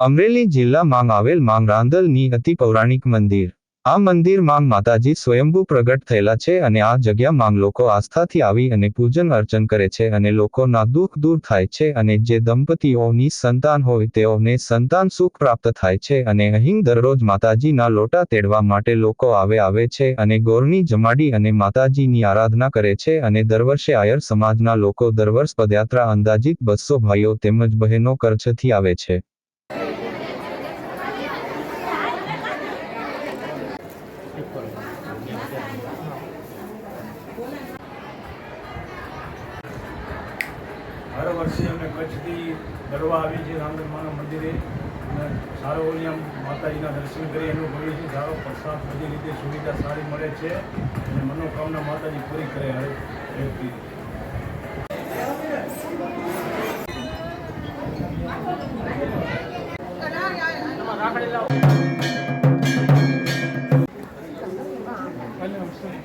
અમરેલી જિલ્લામાં આવેલ માંગ રાંદલની અતિ પૌરાણિક મંદિર. આ મંદિર માંગ માતાજી સ્વયંભૂ પ્રગટ થયેલા છે અને આ જગ્યા માંગ લોકો આસ્થાથી આવી અને પૂજન અર્ચન કરે છે અને લોકોના દુઃખ દૂર થાય છે અને જે દંપતીઓની સંતાન હોય તેઓને સંતાન સુખ પ્રાપ્ત થાય છે અને અહીં દરરોજ માતાજીના લોટા તેડવા માટે લોકો આવે આવે છે અને ગોરની જમાડી અને માતાજીની આરાધના કરે છે અને દર વર્ષે આયર સમાજના લોકો દર વર્ષ પદયાત્રા અંદાજિત બસો ભાઈઓ તેમજ બહેનો કરછથી આવે છે. હર વર્ષે અમે કચ્છથી ગરવા આવી છીએ રામદેવમાના મંદિરે. અને સારો અહીંયા માતાજીના દર્શન કરી અનુભવીએ છીએ. સારો પ્રસાદ બધી રીતે સુવિધા સારી મળે છે અને મનોકામના માતાજી પૂરી કરે હર વ્યક્તિ. તાવ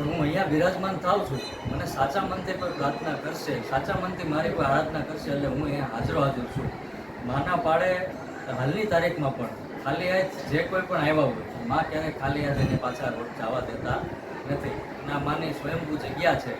પણ હું અહીંયા બિરાજમાન થાઉં છું. મને સાચા મનથી કોઈ પ્રાર્થના કરશે, સાચા મનથી મારી કોઈ આરાધના કરશે એટલે હું અહીંયા હાજરો હાજર છું. માના પાડે હાલની તારીખમાં પણ. ખાલી હાથ જે કોઈ પણ આવ્યા હોય, માં ક્યારેય ખાલી હાથ એને પાછા જવા દેતા નથી. ના માની સ્વયંભૂ જગ્યા છે.